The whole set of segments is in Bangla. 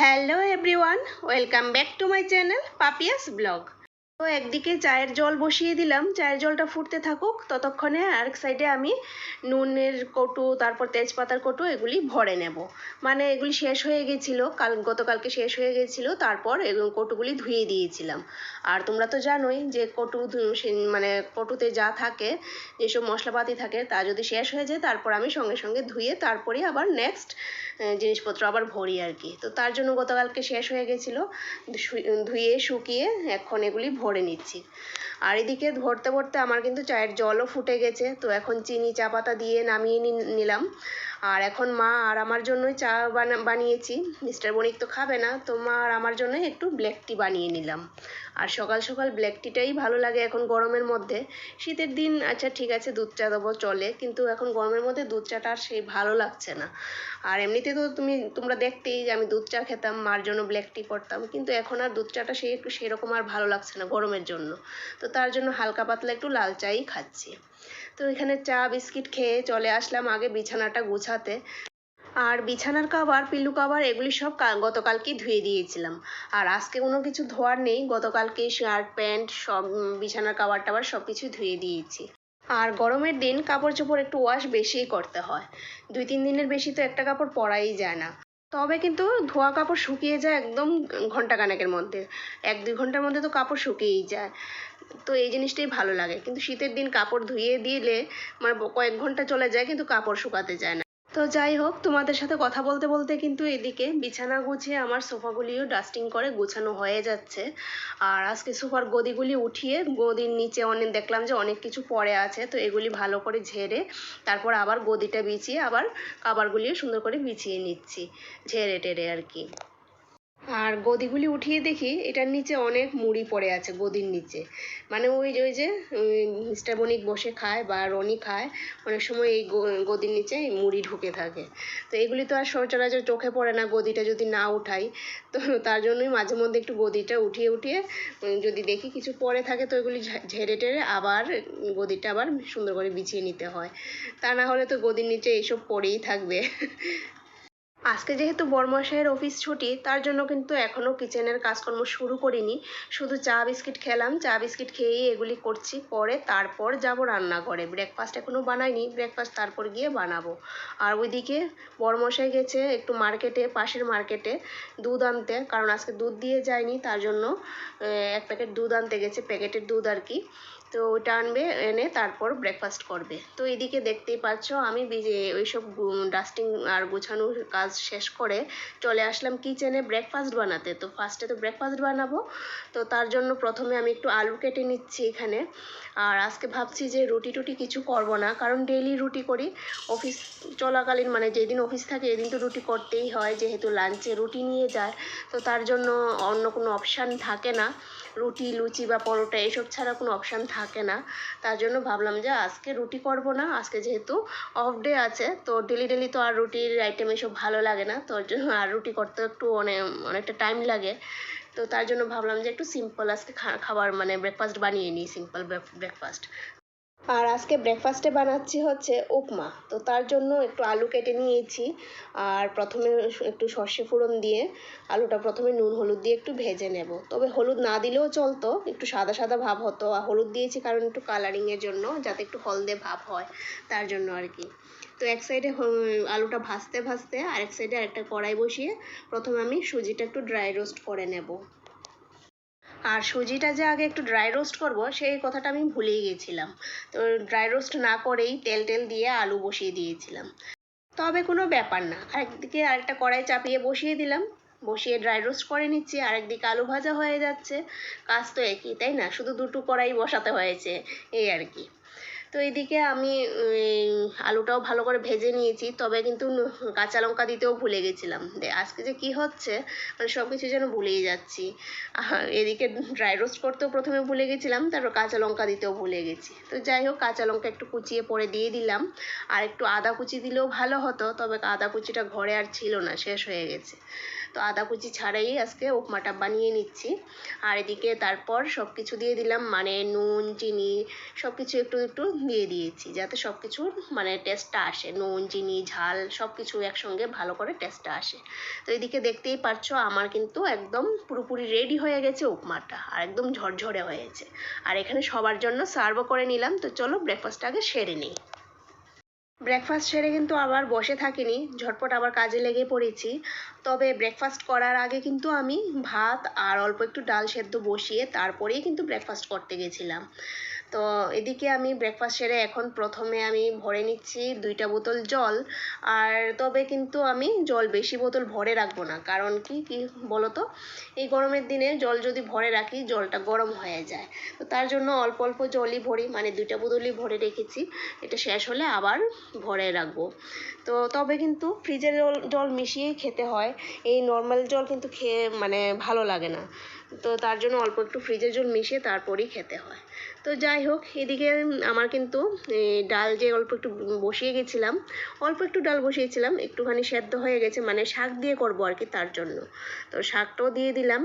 Hello everyone, welcome back to my channel Papia's blog. তো একদিকে চায়ের জল বসিয়ে দিলাম, চায়ের জলটা ফুটতে থাকুক। ততক্ষণে আরেক সাইডে আমি নুনের কটু, তারপর তেজপাতার কটু এগুলি ভরে নেব। মানে এগুলি শেষ হয়ে গেছিল, কাল, গতকালকে শেষ হয়ে গেছিল, তারপর এগুলো কটুগুলি ধুয়ে দিয়েছিলাম। আর তোমরা তো জানোই যে কটু মানে কটুতে যা থাকে, যেসব মশলাপাতি থাকে, তা যদি শেষ হয়ে যায়, তারপর আমি সঙ্গে সঙ্গে ধুয়ে তারপরে আবার নেক্সট জিনিসপত্র আবার ভরি আর কি। তো তার জন্য গতকালকে শেষ হয়ে গেছিল ধুয়ে শুকিয়ে এখন এগুলি ভরে নিচ্ছি। আর এদিকে ভরতে ভরতে আমার কিন্তু চায়ের জলও ফুটে গেছে, তো এখন চিনি, চা পাতা দিয়ে নামিয়ে নিলাম। আর এখন মা আর আমার জন্যই চা বানা বানিয়েছি। মিস্টার বণিক তো খাবে না, তো মা আর আমার জন্যই একটু ব্ল্যাক টি বানিয়ে নিলাম। আর সকাল সকাল ব্ল্যাক টিটাই ভালো লাগে এখন গরমের মধ্যে। শীতের দিন আচ্ছা ঠিক আছে, দুধ চা দেবো, চলে। কিন্তু এখন গরমের মধ্যে দুধ চাটা আর সেই ভালো লাগছে না। আর এমনিতে তো তুমি, তোমরা দেখতেই যে আমি দুধ চা খেতাম, মার জন্য ব্ল্যাক টি করতাম কিন্তু এখন আর দুধ চাটা সেই একটু সেরকম আর ভালো লাগছে না গরমের জন্য। তো তার জন্য হালকা পাতলা একটু লাল চাই খাচ্ছি। তো এখানে চা, বিস্কিট খেয়ে চলে আসলাম আগে বিছানাটা গুছাতে। আর বিছানার কাভার পিল্লু কাবার এগুলি সব কা- গতকালকেই ধুয়ে দিয়েছিলাম। আর আজকে কোনো কিছু ধোয়ার নেই, গতকালকে শার্ট প্যান্ট সব বিছানার কাবার টাবার সব কিছু ধুয়ে দিয়েছি। আর গরমের দিন কাপড় চোপড় একটু ওয়াশ বেশিই করতে হয়। দুই, তিন দিনের বেশি তো একটা কাপড় পরাই যায় না। তবে কিন্তু ধোয়া কাপড় শুকিয়ে যায় একদম ঘণ্টা খানেকের মধ্যে। এক, দুই ঘণ্টার মধ্যে তো কাপড় শুকিয়েই যায়। তো এই জিনিসটাই ভালো লাগে। কিন্তু শীতের দিন কাপড় ধুয়ে দিলে মানে কয়েক ঘণ্টা চলে যায় কিন্তু কাপড় শুকাতে যায় না। তো যাই হোক, তোমাদের সাথে কথা বলতে বলতে কিন্তু এদিকে বিছানা গুছিয়ে আমার সোফাগুলিও ডাস্টিং করে গোছানো হয়ে যাচ্ছে। আর আজকে সোফার গদিগুলি উঠিয়ে গদির নিচে অনেক দেখলাম যে অনেক কিছু পড়ে আছে, তো এগুলি ভালো করে ঝেড়ে তারপর আবার গদিটা বিছিয়ে আবার কাবারগুলিও সুন্দর করে বিছিয়ে নিচ্ছি। ঝেড়ে টেরে আর কি। আর গদিগুলি উঠিয়ে দেখি, এটার নিচে অনেক মুড়ি পড়ে আছে গদির নিচে। মানে ওই যে ওই যে মিস্টার বণিক বসে খায় বা রনি খায়, অনেক সময় এই গদির নিচে মুড়ি ঢুকে থাকে। তো এগুলি তো আর সচরাচর চোখে পড়ে না, গদিটা যদি না উঠাই, তো তার জন্যই মাঝে মধ্যে একটু গদিটা উঠিয়ে উঠিয়ে যদি দেখি কিছু পড়ে থাকে, তো ঝে- ঝেড়ে টেরে আবার গদিটা আবার সুন্দর করে বিছিয়ে নিতে হয়। তা না হলে তো গদির নিচে এইসব পড়েই থাকবে। আজকে যেহেতু বড়মশাইয়ের অফিস ছুটি, তার জন্য কিন্তু এখনও কিচেনের কাজকর্ম শুরু করিনি। শুধু চা, বিস্কিট খেলাম। চা, বিস্কিট খেয়েই এগুলি করছি। পরে তারপর যাব রান্নাঘরে। ব্রেকফাস্ট এখনও বানাইনি। ব্রেকফাস্ট তারপর গিয়ে বানাবো। আর ওইদিকে বড়মশাই গেছে একটু মার্কেটে পাশের মার্কেটে দুধ আনতে। কারণ আজকে দুধ দিয়ে যায়নি, তার জন্য এক প্যাকেট দুধ আনতে গেছে। প্যাকেটের দুধ আর কি। তো ওটা আনবে, এনে তারপর ব্রেকফাস্ট করবে। তো এদিকে দেখতেই পাচ্ছ আমি ওইসব ডাস্টিং আর গোছানোর কাজ শেষ করে চলে আসলাম কিচেনে ব্রেকফাস্ট বানাতে। তো ফার্স্টে তো ব্রেকফাস্ট বানাবো। তো তার জন্য প্রথমে আমি একটু আলু কেটে নিচ্ছি এখানে। আর আজকে ভাবছি যে রুটি টুটি কিছু করব না, কারণ ডেইলি রুটি করি। অফিস চলাকালীন মানে যেদিন অফিস থাকে এদিন তো রুটি করতেই হয়, যেহেতু লাঞ্চে রুটি নিয়ে যায়। তো তার জন্য অন্য কোনো অপশান থাকে না। রুটি, লুচি বা পরোটা এসব ছাড়া কোনো অপশান থাকে না। তার জন্য ভাবলাম যে আজকে রুটি করব না, আজকে যেহেতু অফ ডে আছে, তো ডেলি ডেলি তো আর রুটির আইটেম এসব ভালো লাগে না তোর জন্য আর রুটি করতে একটু অনেক অনেকটা টাইম লাগে। তো তার জন্য ভাবলাম যে একটু সিম্পল আজকে খাবার মানে ব্রেকফাস্ট বানিয়ে নিই সিম্পল ব্রেকফাস্ট আর আজকে ব্রেকফাস্টে বানাচ্ছি হচ্ছে উপমা। তো তার জন্য একটু আলু কেটে নিয়েছি আর প্রথমে একটু সর্ষে ফোড়ন দিয়ে আলুটা প্রথমে নুন, হলুদ দিয়ে একটু ভেজে নেব। তবে হলুদ না দিলেও চলতো, একটু সাদা সাদা ভাব হতো। আর হলুদ দিয়েছি কারণ একটু কালারিংয়ের জন্য, যাতে একটু হলদে ভাব হয়, তার জন্য আর কি। তো এক সাইডে আলুটা ভাজতে ভাজতে আরেক সাইডে আরেকটা কড়াই বসিয়ে প্রথমে আমি সুজিটা একটু ড্রাই রোস্ট করে নেব। আর সুজিটা যে আগে একটু ড্রাই রোস্ট করব, সেই কথাটা আমি ভুলেই গেছিলাম। তো ড্রাই রোস্ট না করেই তেল টেল দিয়ে আলু বসিয়ে দিয়েছিলাম। তবে কোনো ব্যাপার না আরেকদিকে আরেকটা কড়াই চাপিয়ে বসিয়ে দিলাম। বসিয়ে ড্রাই রোস্ট করে নিচ্ছি, আরেকদিকে আলু ভাজা হয়ে যাচ্ছে। কাজ তো একই, তাই না? শুধু দুটো কড়াই বসাতে হয়েছে, এই আর কি। তো এদিকে আমি আলুটাও ভালো করে ভেজে নিয়েছি, তবে কিন্তু কাঁচা লঙ্কা দিতেও ভুলে গেছিলাম। আজকে যে কি হচ্ছে মানে সব কিছু যেন ভুলেই যাচ্ছি। এদিকে ড্রাই রোস্ট করতেও প্রথমে ভুলে গেছিলাম, তারপর কাঁচা লঙ্কা দিতেও ভুলে গেছি। তো যাই হোক, কাঁচা লঙ্কা একটু কুচিয়ে পরে দিয়ে দিলাম। আর একটু আদা কুচি দিলেও ভালো হতো, তবে আদা কুচিটা ঘরে আর ছিল না, শেষ হয়ে গেছে। তো আদা কুচি ছাড়াই আজকে উপমাটা বানিয়ে নিচ্ছি। আর এদিকে তারপর সব কিছু দিয়ে দিলাম মানে নুন, চিনি সব কিছু একটু একটু দিয়ে দিয়েছি, যাতে সব কিছুর মানে টেস্টটা আসে। নুন, চিনি, ঝাল সব কিছু একসঙ্গে ভালো করে টেস্টটা আসে। তো এদিকে দেখতেই পারছ আমার কিন্তু একদম পুরোপুরি রেডি হয়ে গেছে উপমাটা, আর একদম ঝরঝরে হয়েছে। আর এখানে সবার জন্য সার্ভও করে নিলাম, তো চলো ব্রেকফাস্ট আগে সেরে নিই। ব্রেকফাস্ট সেরে কিন্তু আবার বসে থাকিনি, ঝটপট আবার কাজে লেগে পড়েছি। তবে ব্রেকফাস্ট করার আগে কিন্তু আমি ভাত আর অল্প একটু ডাল সেদ্ধ বসিয়ে তারপরেই কিন্তু ব্রেকফাস্ট করতে গেছিলাম। তো এদিকে আমি ব্রেকফাস্ট সেরে এখন প্রথমে আমি ভরে নিচ্ছি দুইটা বোতল জল। আর তবে কিন্তু আমি জল বেশি বোতল ভরে রাখব না। কারণ কি কি বলো তো এই গরমের দিনে জল যদি ভরে রাখি, জলটা গরম হয়ে যায়। তো তার জন্য অল্প অল্প জলই ভরি মানে দুইটা বোতলই ভরে রেখেছি। এটা শেষ হলে আবার ভরে রাখব। তো তবে কিন্তু ফ্রিজের জল জল মিশিয়েই খেতে হয়। এই নর্মাল জল কিন্তু খেয়ে মানে ভালো লাগে না। তো তার জন্য অল্প একটু ফ্রিজের জল মিশিয়ে তারপরেই খেতে হয়। তো যাই হোক, এদিকে আমার কিন্তু ডাল যে অল্প একটু বসিয়ে গেছিলাম, অল্প একটু ডাল বসিয়েছিলাম, একটুখানি সেদ্ধ হয়ে গেছে মানে শাক দিয়ে করব আর কি তার জন্য। তো শাকটাও দিয়ে দিলাম।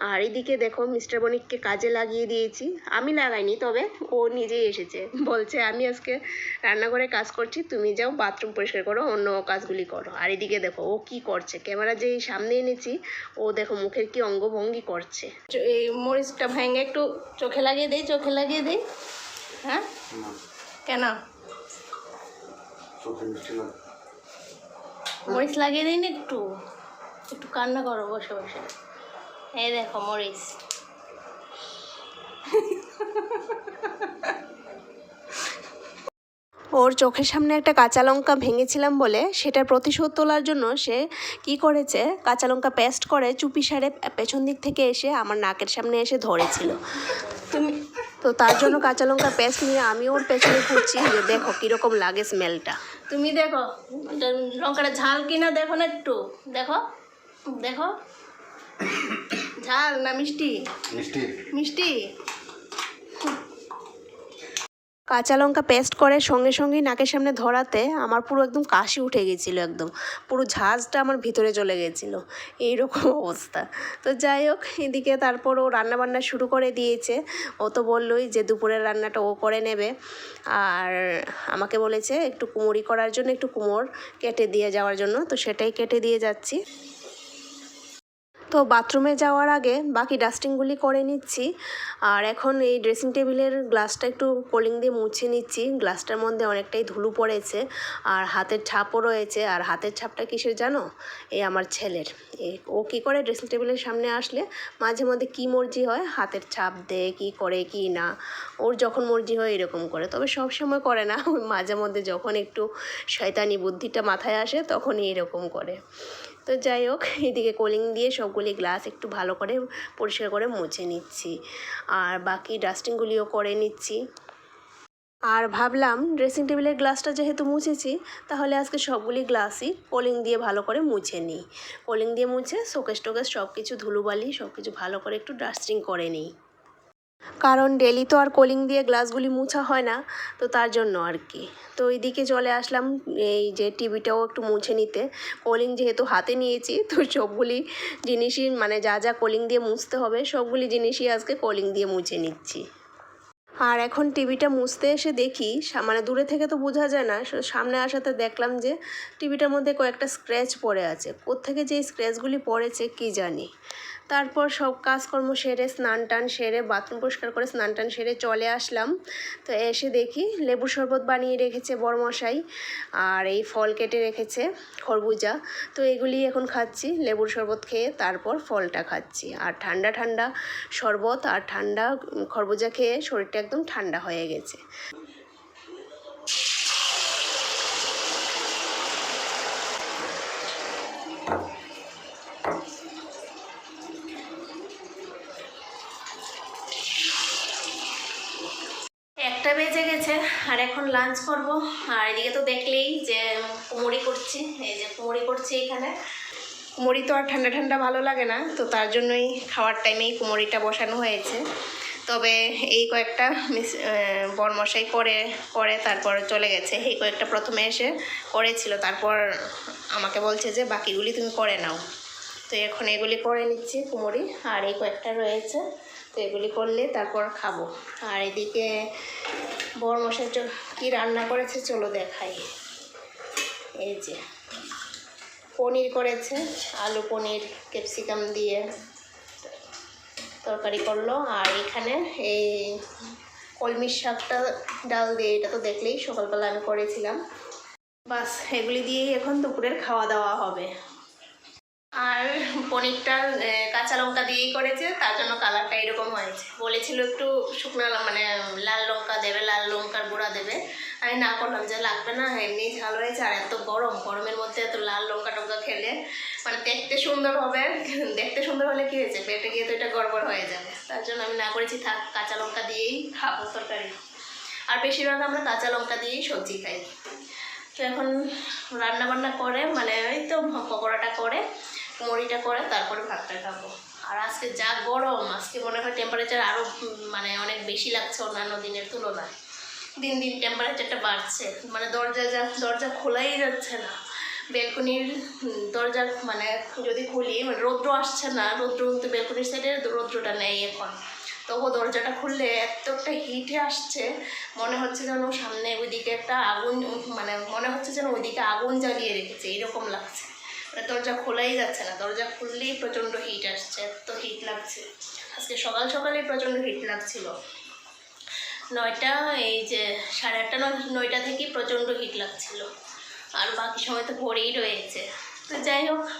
আর এদিকে দেখো মিস্টার বণিককে কাজে লাগিয়ে দিয়েছি। আমি লাগাইনি তবে ও নিজেই এসেছে। বলছে আমি আজকে রান্নাঘরে কাজ করছি তুমি যাও বাথরুম পরিষ্কার করো অন্য কাজগুলি করো। আর এদিকে দেখো ও কি করছে? ক্যামেরা যেই সামনে এনেছি ও দেখো মুখের কি অঙ্গভঙ্গি করছে। এই মরিচটা ভেঙে একটু চোখে লাগিয়ে দেই চোখে লাগিয়ে দেই। হ্যাঁ? কেন? মরিচ লাগিয়ে দিন একটু? একটু কান্না করো বসে বসে। এই দেখো মরিচ ওর চোখের সামনে একটা কাঁচা লঙ্কা ভেঙেছিলাম বলে সেটার প্রতিশোধ তোলার জন্য সে কি করেছে? কাঁচা লঙ্কা পেস্ট করে চুপি সারে পেছন দিক থেকে এসে আমার নাকের সামনে এসে ধরেছিল। তুমি তো তার জন্য কাঁচা লঙ্কা পেস্ট নিয়ে আমি ওর পেছনে ঘুরছি যে দেখো কীরকম লাগে স্মেলটা। তুমি দেখো লঙ্কাটা ঝাল কিনা দেখো না একটু। দেখো দেখো। ঝাল না মিষ্টি? মিষ্টি। মিষ্টি? কাঁচা লঙ্কা পেস্ট করে সঙ্গে সঙ্গেই নাকের সামনে ধরাতে আমার পুরো একদম কাশি উঠে গেছিল একদম। পুরো ঝাঁজটা আমার ভিতরে চলে গেছিল। এইরকম অবস্থা। তো যাই হোক এদিকে তারপর ও রান্নাবান্না শুরু করে দিয়েছে। ও তো বললোই যে দুপুরের রান্নাটা ও করে নেবে। আর আমাকে বলেছে একটু কুমড়ি করার জন্য একটু কুমোর কেটে দিয়ে যাওয়ার জন্য। তো সেটাই কেটে দিয়ে যাচ্ছি। তো বাথরুমে যাওয়ার আগে বাকি ডাস্টিংগুলি করে নিচ্ছি। আর এখন এই ড্রেসিং টেবিলের গ্লাসটা একটু কোলিং দিয়ে মুছে নিচ্ছি। গ্লাসটার মধ্যে অনেকটাই ধুলো পড়েছে আর হাতের ছাপও রয়েছে। আর হাতের ছাপটা কিসের জানো? এই আমার ছেলের। ও কী করে ড্রেসিং টেবিলের সামনে আসলে মাঝে মধ্যে কী মর্জি হয়, হাতের ছাপ দেয় কী করে, কি না, ওর যখন মর্জি হয় এরকম করে। তবে সব সময় করে না। মাঝে মধ্যে যখন একটু শয়তানি বুদ্ধিটা মাথায় আসে তখনই এরকম করে। তো যাই হোক, এদিকে কোলিং দিয়ে সবগুলি গ্লাস একটু ভালো করে পরিষ্কার করে মুছে নিচ্ছি। আর বাকি ডাস্টিংগুলিও করে নিচ্ছি। আর ভাবলাম ড্রেসিং টেবিলের গ্লাসটা যেহেতু মুছেছি, তাহলে আজকে সবগুলি গ্লাসই কোলিং দিয়ে ভালো করে মুছে নিই। কোলিং দিয়ে মুছে শোকেস টোকেস সব কিছু ধুলোবালি সব কিছু ভালো করে একটু ডাস্টিং করে নিই। কারণ ডেলি তো আর কোলিং দিয়ে গ্লাসগুলি মুছা হয় না, তো তার জন্য আর কি। তো এইদিকে চলে আসলাম, এই যে টিভিটাও একটু মুছে নিতে। কোলিং যেহেতু হাতে নিয়েছি, তো সবগুলি জিনিসই মানে যা যা কোলিং দিয়ে মুছতে হবে, সবগুলি জিনিসই আজকে কোলিং দিয়ে মুছে নিচ্ছি। আর এখন টিভিটা মুছতে এসে দেখি মানে দূরে থেকে তো বোঝা যায় না সামনে আসাতে দেখলাম যে টিভিটার মধ্যে কয়েকটা স্ক্র্যাচ পড়ে আছে। কোত্থেকে যে স্ক্র্যাচগুলি পড়েছে, কি জানি। তারপর সব কাজকর্ম সেরে স্নান টান সেরে বাথরুম পরিষ্কার করে স্নান টান সেরে চলে আসলাম। তো এসে দেখি লেবু শরবত বানিয়ে রেখেছে বড়মশাই আর এই ফল কেটে রেখেছে খরবুজা। তো এগুলি এখন খাচ্ছি, লেবুর শরবত খেয়ে তারপর ফলটা খাচ্ছি। আর ঠান্ডা ঠান্ডা শরবত আর ঠান্ডা খরবুজা খেয়ে শরীরটা একদম ঠান্ডা হয়ে গেছে একটা বেজে গেছে আর এখন লাঞ্চ করব। আর এদিকে তো দেখলেই যে কুমড়ি করছি, এই যে কুমড়ি করছি এখানে। কুমড়ি তো আর ঠান্ডা ঠান্ডা ভালো লাগে না, তো তার জন্যই খাওয়ার টাইমেই কুমড়িটা বসানো হয়েছে। তবে এই কয়েকটা মিস বরমশাই করে করে তারপর চলে গেছে। এই কয়েকটা প্রথমে এসে করেছিল, তারপর আমাকে বলছে যে, বাকিগুলি তুমি করে নাও। তো এখন এগুলি করে নিচ্ছি কুমড়ি, আর এই কয়েকটা রয়েছে। তো এগুলি করলে তারপর খাব। আর এদিকে বর মশাই কি রান্না করেছে চলো দেখাই। এই যে, পনির করেছে, আলু পনির, ক্যাপসিকাম দিয়ে তরকারি করল। আর এখানে এই কলমির শাকটা, ডাল দিয়ে, এটা তো দেখলেই সকালবেলা আমি করেছিলাম। বাস, এগুলি দিয়েই এখন দুপুরের খাওয়া দাওয়া হবে। আর পনিরটা কাঁচা লঙ্কা দিয়েই করেছে, তার জন্য কালারটা এরকম হয়েছে। বলেছিল একটু শুকনো মানে লাল লঙ্কা দেবে, লাল লঙ্কার গুঁড়া দেবে। আমি না করলাম, যে লাগবে না, এমনি ঝাল হয়েছে, আর এত গরম, গরমের মধ্যে এত লাল লঙ্কা টঙ্কা খেলে মানে দেখতে সুন্দর হবে, দেখতে সুন্দর হলে কী হয়েছে, পেটে গিয়ে তো এটা গড়বড় হয়ে যাবে। তার জন্য আমি না করেছি, থাক, কাঁচা লঙ্কা দিয়েই খাব তরকারি। আর বেশিরভাগ আমরা কাঁচা লঙ্কা দিয়েই সবজি খাই। তো এখন রান্না বান্না করে মানে ওই তো পকোড়াটা করে মুড়িটা করে তারপরে ভাতটা খাব। আর আজকে যা গরম, আজকে মনে হয় টেম্পারেচার আরও মানে অনেক বেশি লাগছে অন্যান্য দিনের তুলনায়। দিন দিন টেম্পারেচারটা বাড়ছে। মানে দরজা যা, দরজা খোলাই যাচ্ছে না। বেলকনির দরজা মানে যদি খুলি মানে রৌদ্র আসছে না, রৌদ্র কিন্তু বেলকনির সাইডে রৌদ্রটা নেই এখন। তবুও দরজাটা খুললে এতটা হিটে আসছে, মনে হচ্ছে যেন সামনে ওইদিকে একটা আগুন মানে মনে হচ্ছে যেন ওইদিকে আগুন জ্বালিয়ে রেখেছে, এরকম লাগছে। দরজা খোলাই যাচ্ছে না। দরজা খুললেই প্রচণ্ড হিট আসছে, এত হিট লাগছে। আজকে সকাল সকালেই প্রচণ্ড হিট লাগছিল। নয়টা, এই যে সাড়ে আটটা, নয়, নয়টা থেকেই প্রচণ্ড হিট লাগছিল। আর বাকি সময় তো পড়েই রয়েছে। তো যাই হোক,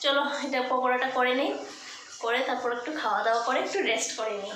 চলো, এটা পকোড়াটা করে নিই। করে তারপর একটু খাওয়া দাওয়া করে, একটু রেস্ট করে নিই।